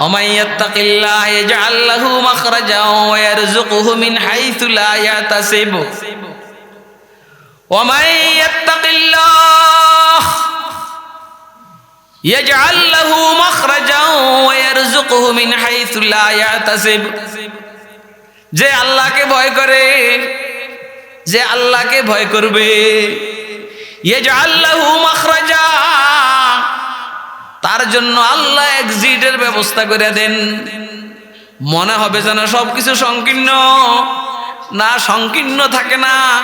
ومن يتق الله يجعل له مخرجا ويرزقه من حيث لا يحتسب ومن يتق الله يجعل له مخرجا ويرزقه من حيث لا يحتسب যে আল্লাহকে ভয় করে যে আল্লাহকে ভয় করবে ইয়াজআল্লাহু মাখরাজা তার জন্য আল্লাহ এক্সিটের ব্যবস্থা করে দেন। মনে হবে যেন সবকিছু সংকীর্ণ। না, সংকীর্ণ থাকে না,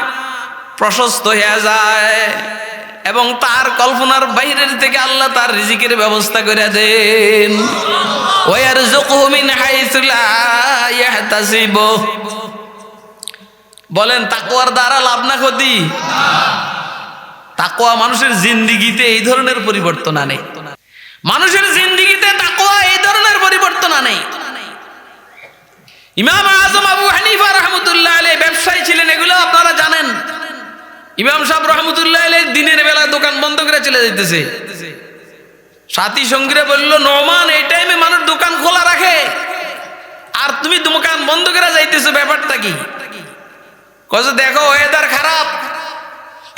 প্রশস্ত হয়ে যায়। এবং তার কল্পনার বাইরের থেকে আল্লাহ তার রিজিকের ব্যবস্থা করে দেন। বলেন, তাকওয়ার দ্বারা লাভ না ক্ষতি? তাকওয়া মানুষের জিন্দিগিতে এই ধরনের পরিবর্তন আনে। মানুষের জিন্দিগিতে তাকওয়া এই ধরনের পরিবর্তন আনে ইমাম আজম আবু হানিফা রহমতুল্লাহ আলী ব্যবসায়ী ছিলেন, এগুলো আপনারা জানেন। ইমাম সাহেব রহমতুল্লাহ আলী দিনের বেলা দোকান বন্ধ করে চলে যেতেছে সাথী সঙ্গীরা বলল নমান এই টাইমে মানুষ দোকান খোলা রাখে। আর তুমি দোকান বন্ধ করে যাইতেছো, ব্যাপারটা কি? দেখো ওয়েদার খারাপ।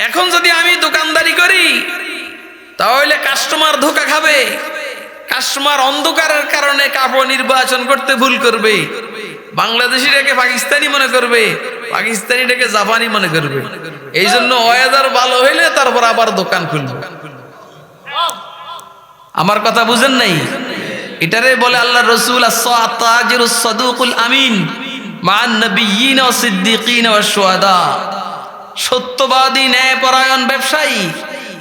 এখন যদি আমি দোকানদারি করি তাহলে কাস্টমার ধোকা খাবে। কাস্টমার অন্ধকারের কারণে কাপড় নির্বাচন করতে ভুল করবে। বাংলাদেশিটাকে পাকিস্তানি মনে করবে। পাকিস্তানিটাকে জাপানি মনে করবে। এই জন্য ওয়েদার ভালো হইলে তারপর আবার দোকান খুলবে। আমার কথা বুঝেন নাই? এটারে বলে আল্লাহ রসুল আমিন মান সত্যবাদী, ন্যায়পরায়ণ ব্যবসায়ী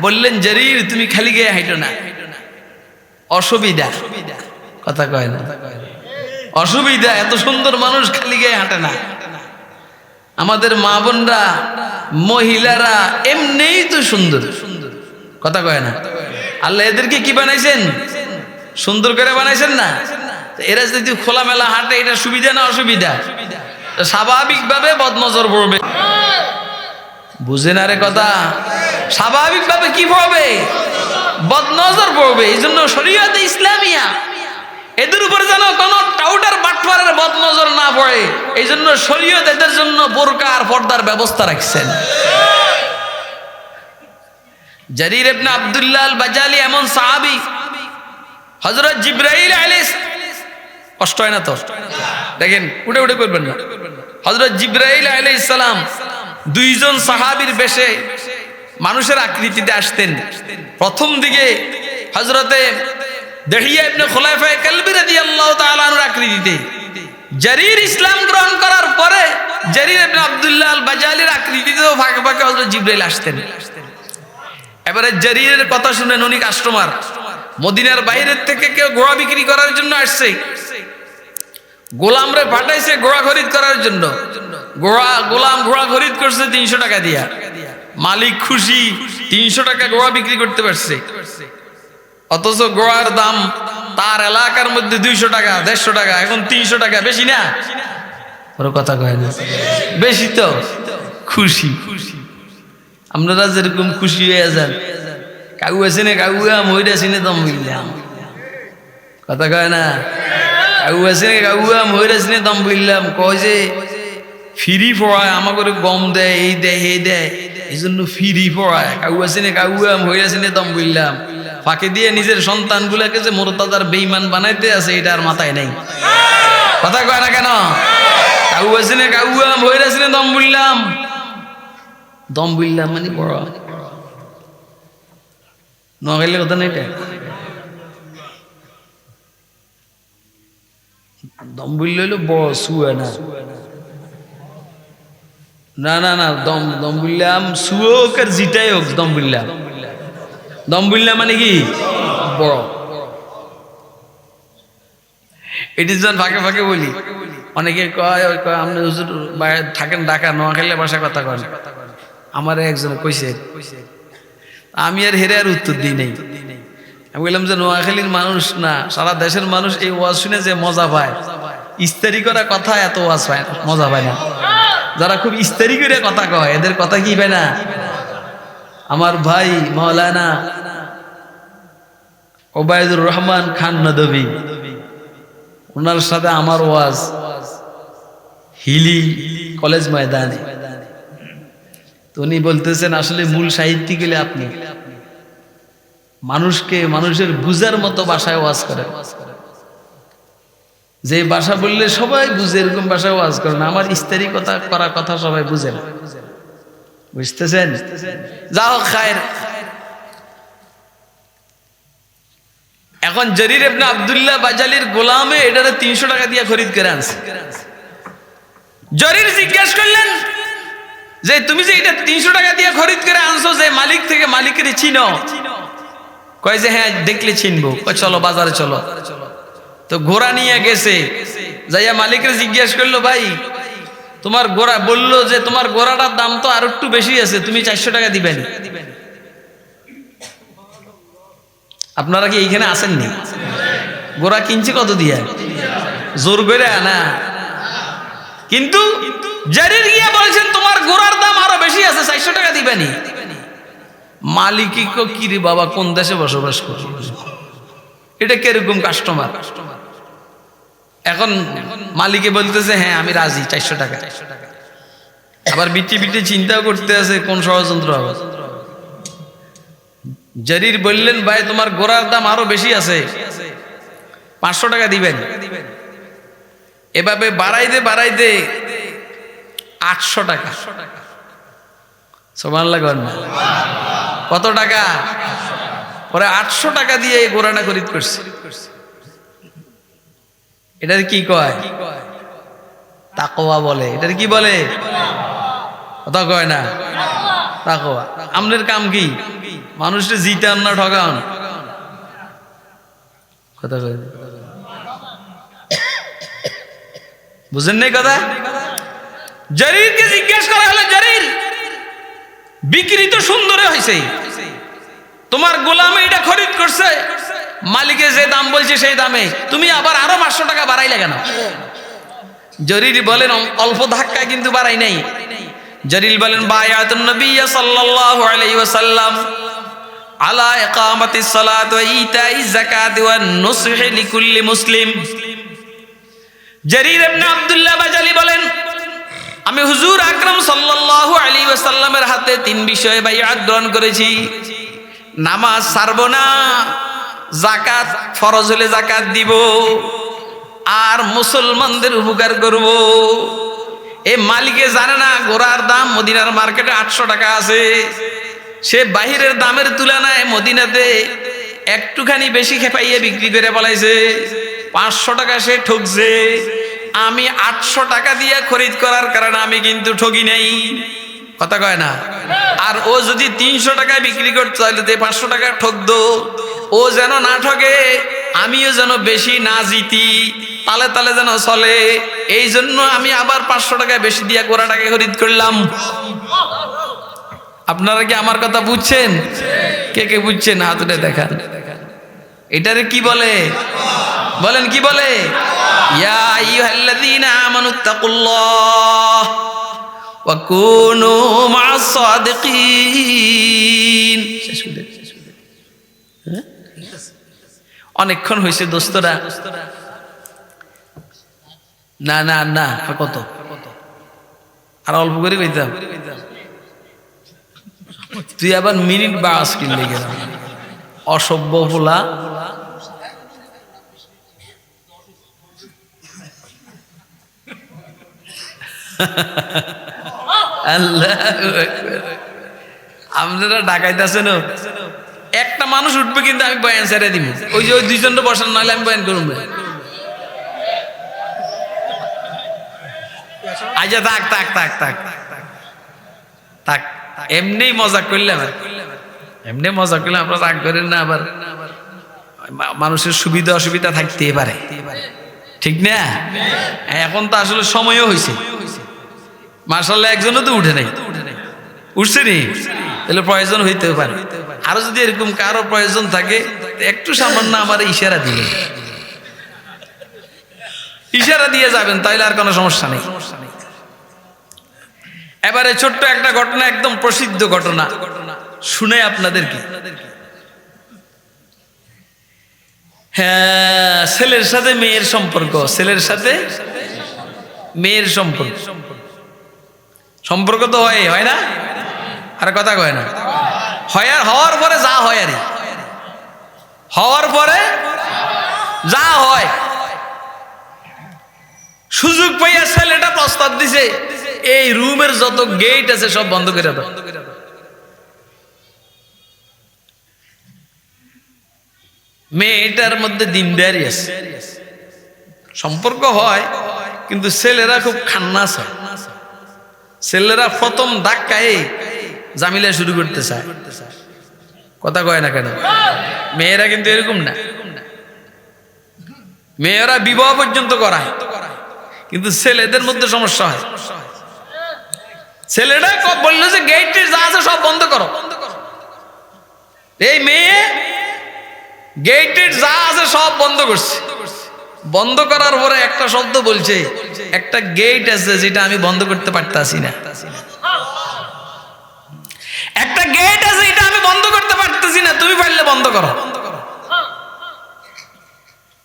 বললেন, জারির, তুমি খালি গায়ে হাঁটো না। অসুবিধা। কথা কয় না। অসুবিধা, এত সুন্দর মানুষ খালি গায়ে হাঁটে না। আমাদের মা বোনরা, মহিলারা এমনিই তো সুন্দর। কথা কয় না। আল্লাহ এদেরকে কি বানাইছেন? সুন্দর করে বানাইছেন না। এরা যদি খোলামেলা হাঁটে, এটা সুবিধা না অসুবিধা? স্বাভাবিকভাবে বদনজর পড়বে। বুঝে না রে কথা। স্বাভাবিকভাবে কি পড়বে? বদনজর পড়বে এই জন্য শরীয়তে ইসলামিয়া এদের উপরে যেন কোন টাউটার বাটফারের বদনজর না পড়ে এই জন্য শরীয়ত এদের জন্য বোরকা আর পর্দার ব্যবস্থা রাখছেন। জারির ইবনে আব্দুল্লাহ আল বাজালি এমন সাহাবী, হযরত জিব্রাইল আলাইহিস কষ্ট হয় না তো? দেখেন, উঠে উঠে করবেন না। হযরত জিব্রাইল আলাইহিস সালাম দুইজন সাহাবীর বেশে মানুষের আকৃতিতে আসতেন। প্রথম দিকে হজরতে জারির ইসলাম গ্রহণ আসতেন। এবারে কথা কাস্টমার। মদিনার বাইরের থেকে কেউ ঘোড়া বিক্রি করার জন্য আসছে। গোলামরে পাঠাইছে ঘোড়া খরিদ করার জন্য। ঘোড়া গোলাম ঘোড়া খরিদ করছে তিনশো টাকা দিয়া। মালিক খুশি, তিনশো টাকা ঘোড়া বিক্রি করতে পারছে। অথচ ঘোড়ার দাম তার এলাকার মধ্যে দুইশো টাকা, দেড়শো টাকা, এখন তিনশো টাকা, বেশি না? ওর কথা কয় না। বেশি তো? খুশি। আপনারা যেরকম খুশি হয়ে যান। কাউ আছে না কাউ? মহির আছে না দম বললাম কথা কয় না? কাউ আছে না কাউ? মহির আছে না দম বললাম কয় যে, ফিরি পড়ায় আমাকে গম দেয়, এই দেয় এই দেয়। এই জন্য ফিরি পড়ায়। কাউ আছে না কাউ মহির আছে না দম বললাম ফাঁকে দিয়ে নিজের সন্তান গুলাকে যে মোরতাদার বেইমান বানাইতে আছে, এটা আর মাথায় নেই। কথা কয় না কেন? কাউ আছে না কাউ মহির আছে না দম বললাম দম বললাম মানে বড়। নোয়াখাইলে কথা নেই এটা? দম বললে বড় শুয়ে না। না না না, দম দম বললাম, শুয়ে হোক আর জিটাই হোক, দম বললাম। দম বললাম মানে কি? বড়। এটি যখন ফাঁকে ফাঁকে বলি, অনেকে কয় কয়, আপনি হুজুর বাইরে থাকেন ঢাকা নোয়াখালী ভাষায় কথা কন। আমার একজন কইছে, আমি আর হেরে আর উত্তর দিই নাই। আমি বললাম যে, নোয়াখালীর মানুষ না, সারা দেশের মানুষ এই ওয়াজ শুনে যে মজা পায়। ইস্তারি করা কথা এত ওয়াজ পায় মজা পায় না। যারা খুব ইস্তারি করে কথা কয়, এদের কথা কি না? আমার ভাই মৌলানা ওবায়দুর রহমান খান নদবী ওনার সাথে আমার ওয়াজ হিলি কলেজ ময়দানে। উনি বলতেছেন, আসলে মূল সাহিত্যিক আপনি। মানুষকে, মানুষের বুঝার মতো ভাষায় ওয়াজ করে যে ভাষা বললে সবাই বুঝে, এরকম ভাষায় ওয়াজ করে না। আমার ইস্তারি কথা করা কথা সবাই বুঝে না। বুঝতেছেন? যাও, খায়ের। এখন জরির এবনে আবদুল্লাহ বাজালির গোলামে এটারে তিনশো টাকা দিয়ে খরিদ করে আনছে। জরির জিজ্ঞেস করলেন, যে তুমি যে এটা তিনশো টাকা দিয়ে খরিদ করে আনছো, যে মালিক থেকে মালিকের চিনো? কয় যে হ্যাঁ দেখলে চিনবো। চলো, বাজারে চলো। তো ঘোড়া নিয়ে গেছে। যাইয়া মালিকের জিজ্ঞেস করল, ভাই, তোমার গোড়া বলল যে, তোমার গোড়াটার দাম তো আর একটু বেশি আছে, তুমি চারশো টাকা দিবেন। আপনারা কি এইখানে আসেননি গোড়া কিনছে কত দিয়ে? জোর করে আনা। কিন্তু বলছেন, তোমার গোড়ার দাম আরও বেশি আছে, চারশো টাকা দিবেনি। মালিকই কো কি রে বাবা, কোন দেশে বসবাস করি এটা কীরকম কাস্টমার কাস্টমার এখন মালিকে বলতেছে হ্যাঁ আমি রাজি, চারশো টাকা। আবার বিটি বিটি চিন্তাও করতে আছে, কোন ষড়যন্ত্র হবে? জারির বললেন, ভাই, তোমার গোড়ার দাম আরও বেশি আছে। পাঁচশো টাকা দিবেন। এভাবে বাড়াইতে বাড়াইতে আটশো টাকা। সমান লাগবেন কত টাকা? পরে আটশো টাকা দিয়ে গোড়াটা খরিদ করছে। এটার কি কয়? তাকোয়া বলে। এটার কি বলে? কথা কয় না। তাকোয়া আমাদের কাম কি? মানুষের জিতান না ঠকান কথা কয় বুঝেন নাই কথা? জরিরকে জিজ্ঞেস করা হলো, জরির, বিক্রি তো সুন্দরে হয়েছে তোমার গোলামে এটা খরিদ করছে। মালিকে যে দাম বলছে সেই দামে। তুমি আবার আরও পাঁচশো টাকা বাড়াইলে কেন? জরির বলেন, অল্প ধাক্কায় কিন্তু বাড়াই নাই। জরিল বলেন বায়াতুন আলা মুসলিম। বলেন, আমি হুজুর আকরাম সাল্লাল্লাহু আলাইহি হাতে তিন বিষয়ে গ্রহণ করেছি। নামাজ ছাড়ব না জাকাত, ফরজ হলে জাকাত দিব। আর মুসলমানদের উপকার করব। এ মালিকে জানে না গোড়ার দাম মদিনার মার্কেটে আটশো টাকা আছে। সে বাহিরের দামের তুলনায় মদিনাতে একটুখানি বেশি খেপাইয়ে বিক্রি করে বলাইছে পাঁচশো টাকা সে ঠকছে। আমি আটশো টাকা দিয়ে খরিদ করার কারণে আমি কিন্তু ঠকি নাই। কথা কয় না? আর ও যদি তিনশো টাকায় বিক্রি করতে পাঁচশো টাকা ঠকতো। ও যেন না ঠকে আমিও যেন বেশি না জিতি, তালে তালে যেন চলে। এই জন্য আমি আবার পাঁচশো টাকায় বেশি দিয়ে গোড়াটাকে খরিদ করলাম। আপনারা কি আমার কথা বুঝছেন? কে কে বুঝছেন? হাতুটা দেখান। এটারে কি বলে? বলেন, কি বলে? শেষ করে দে, শেষ করে দে। হ্যাঁ? অনেকক্ষণ হয়েছে, দোস্তরা। না না না কত? আর অল্প করে কইতাম তুই আবার মিনিট বাস কিনলে গেলাম অসভ্য ফোলা আল্লাহ আপনারা ডাকাইতেছেন মানুষ উঠবে কিন্তু আমি বয়ান ছেড়ে দিব। ওই যে ওই দুইজনটা বসান, নাহলে আমি বয়ান করব আচ্ছা থাক থাক থাক থাক। থাক এমনি মজা করলে আবার এমনি মজা করলে আপনারা রাগ করেন না আবার। মানুষের সুবিধা, অসুবিধা থাকতেই পারে। ঠিক না? এখন তো আসলে সময়ও হয়েছে মার্শাল্লাহ একজনও তো উঠে নাই। উঠছে নি? তাহলে প্রয়োজন হইতে পারে। আরও যদি এরকম কারও প্রয়োজন থাকে একটু সামান্য আমার ইশারা দিবেন। ইশারা দিয়ে যাবেন, তাইলে আর কোনো সমস্যা নেই। এবারে ছোট্ট একটা ঘটনা, একদম প্রসিদ্ধ ঘটনা। শুনে আপনাদেরকে। হ্যাঁ ছেলের সাথে মেয়ের সম্পর্ক, ছেলের সাথে মেয়ের সম্পর্ক। সম্পর্ক তো হয় হয় না? আর কথা কয় না। হয় আর হওয়ার পরে যা হয় আরে হওয়ার পরে যা হয়। সুযোগ পাইয়া ছেলেটা প্রস্তাব দিছে, এই রুমের যত গেট আছে সব বন্ধ করে দাও। মেয়েটার মধ্যে দিনদারি আছে। সম্পর্ক হয়, কিন্তু ছেলেরা খুব খান্নাস হয়। ছেলেরা প্রথম ধাক্কায় জামিলা শুরু করতে চায়। কথা কয় না কেন? মেয়েরা কিন্তু এরকম না। মেয়েরা বিবাহ পর্যন্ত করায়। কিন্তু ছেলেদের মধ্যে সমস্যা হয়। ছেলেটা বলল যে গেট যা আছে সব বন্ধ করো। এই মেয়ে গেটের যা আছে সব বন্ধ করছে। বন্ধ করার পরে একটা শব্দ বলছে, একটা গেট আছে যেটা আমি বন্ধ করতে পারতাছি না। একটা গেট আছে, এটা আমি বন্ধ করতে পারতেছি না, তুমি পারলে বন্ধ করো।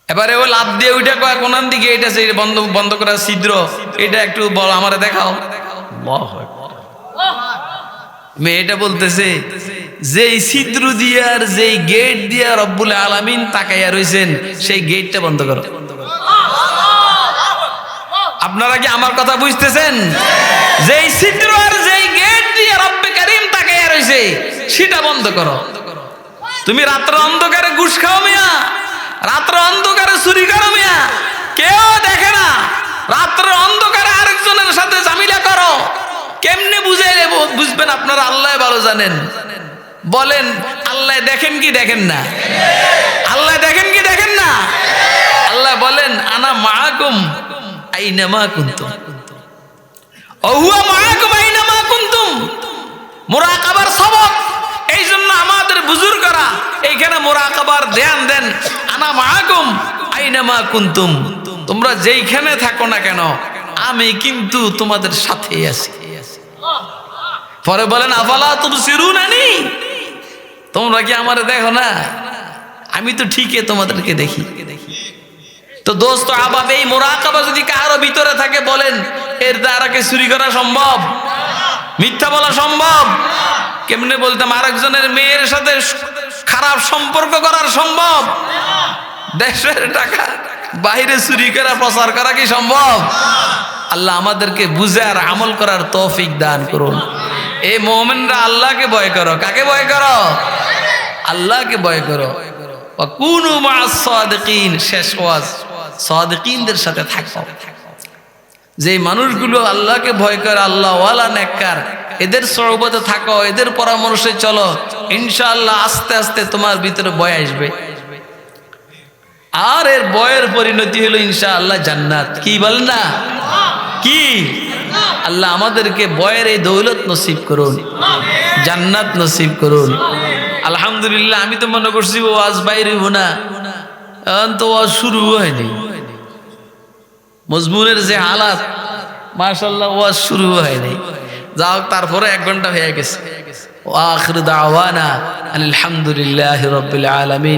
এবারে ও লাভ দিয়ে ওইটা কয় কোন দিকে এটা আছে বন্ধ বন্ধ করার ছিদ্র, এটা একটু বল, আমারে দেখাও। মেয়েটা বলতেছে, যেই ছিদ্র দিয়ার যেই গেট দিয়া রব্বুল আলামিন তাকাইয়া রইছেন, সেই গেটটা বন্ধ করো। আপনারা কি আমার কথা বুঝতেছেন? যেই ছিদ্র রইছে সেটা বন্ধ করো। তুমি রাত্র অন্ধকারে ঘুষ খাও মিয়া। রাত্র অন্ধকারে চুরি করো মিয়া। কেউ দেখে না। রাত্র অন্ধকারে আরেকজনের সাথে জামিলা করো। কেমনে বুঝাইলে বুঝবেন আপনারা, আল্লাহ ভালো জানেন। বলেন, আল্লাহ দেখেন কি দেখেন না? আল্লাহ দেখেন কি দেখেন না? আল্লাহ বলেন, আনা মাকুম আইনা মা কুন্তুম। অহুয়া মাকুম আইনা মা কুন্তুম মোরাকাবার সবক। এই জন্য আমাদের বুজুর্গরা এইখানে মোরাকাবার ধ্যান দেন। আনা মাহাকুম আইনা মা কুন্তুম। তোমরা যেইখানে থাকো না কেন, আমি কিন্তু তোমাদের সাথে আছি। পরে বলেন, আফালা তুমি সিরুনানি তোমরা কি আমার দেখো না? আমি তো ঠিকই তোমাদেরকে দেখি। তো দোস্ত, আবাব এই মোরাকাবা যদি কারও ভিতরে থাকে, বলেন, এর দ্বারা কি চুরি করা সম্ভব? মিথ্যা বলা সম্ভব? কেমনে বলতাম, আরেকজনের মেয়ের সাথে খারাপ সম্পর্ক করার সম্ভব? দেশের টাকা বাইরে চুরি করা প্রচার করা কি সম্ভব? আল্লাহ আমাদেরকে বুঝে আর আমল করার তৌফিক দান করুন। এই মোমেনরা আল্লাহকে ভয় করো। কাকে ভয় করো? আল্লাহকে ভয় করো। কোন শেষ ওয়াজ। সাদিকিনদের সাথে থাকো। যে মানুষগুলো আল্লাহকে ভয় করে আল্লাহ ওয়ালা নেককার, এদের সরবতে থাকো, এদের পরামর্শে চলো, ইনশাআল্লাহ আস্তে আস্তে তোমার ভিতরে ভয় আসবে। আর এর বয়ের পরিণতি হলো ইনশাআল্লাহ জান্নাত। কি বল না? কি? আল্লাহ আমাদেরকে বয়ের এই দৌলত নসিব করুন, জান্নাত নসিব করুন। আলহামদুলিল্লাহ, আমি তো মনে করছি ও আজ বাইরে না। তো ওয়াজ শুরু হয়নি। মজমুনের যে হালাত মার্শাল্লাহ ওয়াজ শুরু হয়নি। যা হোক, তারপরে এক ঘণ্টা হয়ে গেছে। ওয়াখির দাওয়ানা, আলহামদুলিল্লাহ রবিল আলমিন।